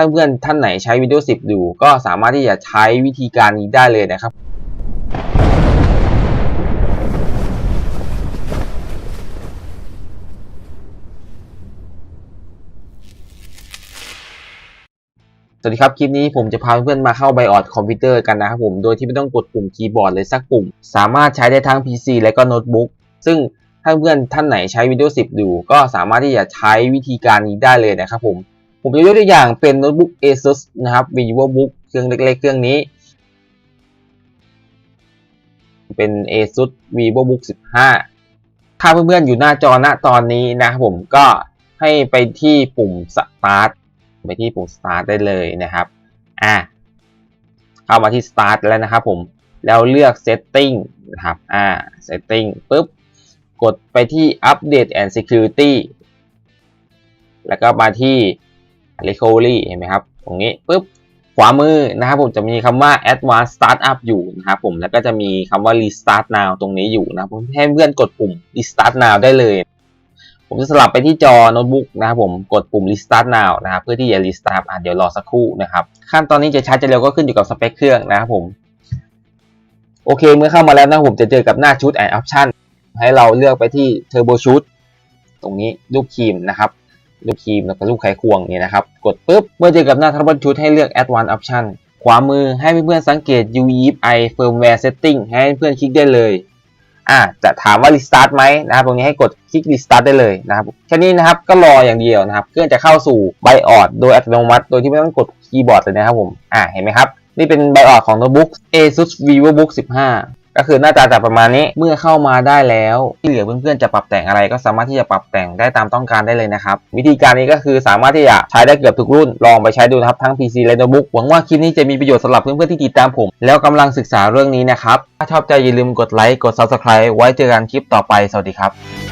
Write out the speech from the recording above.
ถ้าเพื่อนท่านไหนใช้ Windows 10 อยู่ ก็สามารถที่จะใช้วิธีการนี้ได้เลยนะครับสวัสดีครับ คลิปนี้ผมจะพาเพื่อนมาเข้าไบออดคอมพิวเตอร์กันนะครับผมโดยที่ไม่ต้องกดปุ่มคีย์บอร์ดเลยสักปุ่ม สามารถใช้ได้ทั้ง PC และก็โน้ตบุ๊กซึ่งถ้าเพื่อนท่านไหนใช้ Windows 10 อยู่ ก็สามารถที่จะใช้วิธีการนี้ได้เลยนะครับผม ผมจะยกตัวอย่างเป็นโน้ตบุ๊ก ASUS นะครับ VivoBook เครื่องเล็กๆ เครื่องนี้ เป็น ASUS VivoBook 15 ถ้าเพื่อนๆอยู่หน้าจอณตอนนี้นะครับผมก็ให้ไปที่ปุ่ม Start ไปที่ปุ่ม start ได้เลยนะครับ อะ เข้ามาที่ start แล้วนะครับผม แล้วเลือก setting นะครับ อ่า setting ปุ๊บ กดไปที่ update and security แล้วก็มาที่ recovery เห็นไหมครับ ตรงนี้ปุ๊บขวามือนะครับผมจะมีคำว่า advanced startup อยู่นะครับผมแล้วก็จะมีคำว่า restart now ตรงนี้อยู่นะผมให้เพื่อนกดปุ่ม restart now ได้เลย ผมจะสลับไปที่จอโน้ตบุ๊กนะครับผมกดปุ่ม restart now นะครับเพื่อที่จะ restart อะเดี๋ยวรอสักครู่นะครับขั้นตอนนี้จะช้าจะเร็วก็ขึ้นอยู่กับสเปคเครื่องนะครับผมโอเคเมื่อเข้ามาแล้วนะผมจะเจอกับหน้าชุด and option ให้เราเลือกไปที่ turbo shoot ตรงนี้รูปครีมนะครับ รูปครีมแล้วก็รูปไขควงเนี่ยนะครับ กดปุ๊บ เมื่อเจอกับหน้า turbo shoot ให้เลือก advanced option ขวามือให้เพื่อนๆสังเกต UEFI firmware setting ให้เพื่อนคลิกได้เลย อ่าจะถามว่า restart ไหมนะครับ ตรงนี้ให้กดคลิก restart ได้เลยนะครับ แค่นี้นะครับ ก็รออย่างเดียวนะครับ เครื่องจะเข้าสู่ BIOS โดยอัตโนมัติ โดยที่ไม่ต้องกดคีย์บอร์ดเลยนะครับผม อ่า เห็นไหมครับ นี่เป็น BIOS ของโน้ตบุ๊ก ASUS VivoBook 15 ก็คือหน้าตาจะประมาณนี้เมื่อเข้ามาได้แล้วที่เหลือเพื่อนๆจะปรับแต่งอะไรก็สามารถที่จะปรับแต่งได้ตามต้องการได้เลยนะครับ วิธีการนี้ก็คือสามารถที่จะใช้ได้เกือบทุกรุ่นลองไปใช้ดูนะครับทั้ง PC และโน้ตบุ๊กหวังว่าคลิปนี้จะมีประโยชน์สำหรับเพื่อนๆที่ติดตามผม แล้วกำลังศึกษาเรื่องนี้นะครับถ้าชอบใจอย่าลืมกดไลค์กด Subscribe ไว้เจอกันคลิปต่อไปสวัสดีครับ